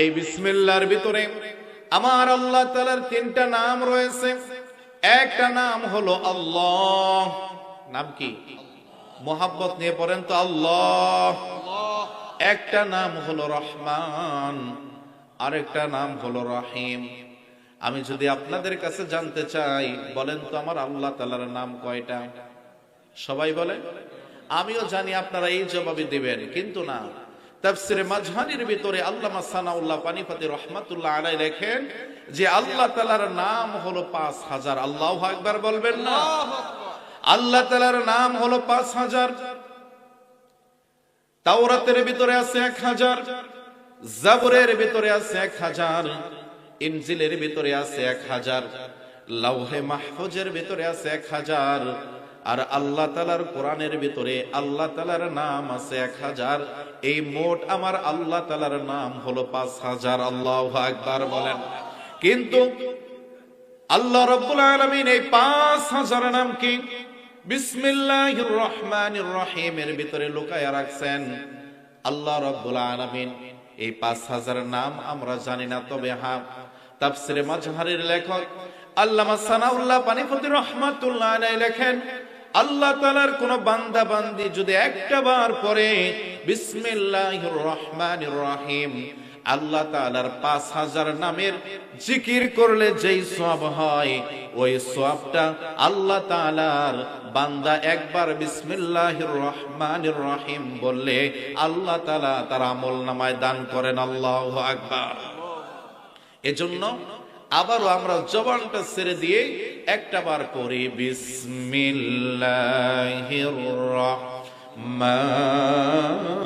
এই বিসমিল্লার ভিতরে আমার আল্লাহ তালার তিনটা নাম রয়েছে। একটা নাম হলো আল্লাহ। নাম কি? মোহাব্বত নিয়ে পড়েন তো আল্লাহ। একটা নাম হলো রহমান, আরেকটা নাম হলো রহিম। আমি যদি আপনাদের কাছে জানতে চাই, বলেন তো আমার আল্লাহ তালার নাম কয়টা? সবাই বলে? আমিও জানি আপনারা এই জবাবে দিবেন, কিন্তু না। তাফসিরে মাঝহানির ভিতরে আল্লামা সানাউল্লাহ পানিফাতি রহমাতুল্লাহ আলাই লেখেন যে আল্লাহ তালার নাম হলো পাঁচ হাজার। আল্লাহ একবার বলবেন না? আল্লাহ তালার নাম হলো পাঁচ হাজার। তাওরাতের ভিতরে আছে এক হাজার। জাবরের ভিতরে আছে এক হাজার। ইনজিলের ভিতরে আছে এক হাজার। লাউহে মাহফুজের ভিতরে আছে এক হাজার। আর আল্লাহ তালার কোরআনের ভিতরে আল্লাহ তালার নাম আছে এক হাজার। এই মোট আমার আল্লাহ তালার নাম হলো পাঁচ হাজার। আল্লাহ একবার বলেন। কিন্তু আল্লাহ রব্বুল আলমিন এই পাঁচ হাজার নাম কি? বিসমিল্লাহির রহমান রহিমের ভিতরে লুকায়া রাখছেন। আল্লাহ রব্বুল আলামিন এই পাঁচ হাজার নাম আমরা জানি না, তবে হ্যাঁ তাফসিরে মাজহারের লেখক আল্লামা সানাউল্লাহ পানিপতি রহমাতুল্লাহ লেখেন আল্লাহ তাআলার কোন বান্দা বান্দি যদি একটা বার পরে বিসমিল্লাহির রহমানির রহিম, আল্লাহ তাআলার পাঁচ হাজার নামের জিকির করলে যেই সব হয়, ওই সবটা আল্লাহ তালার বান্দা একবার বিসমিল্লাহির রহমানির রহিম বললে, আল্লাহ তালা তার আমল নামায় দান করেন, আল্লাহ আকবার। এজন্য আবারও আমরা জবানটা ছেড়ে দিয়ে একটা বার করি বিসমিল্লাহির রহমান রহিম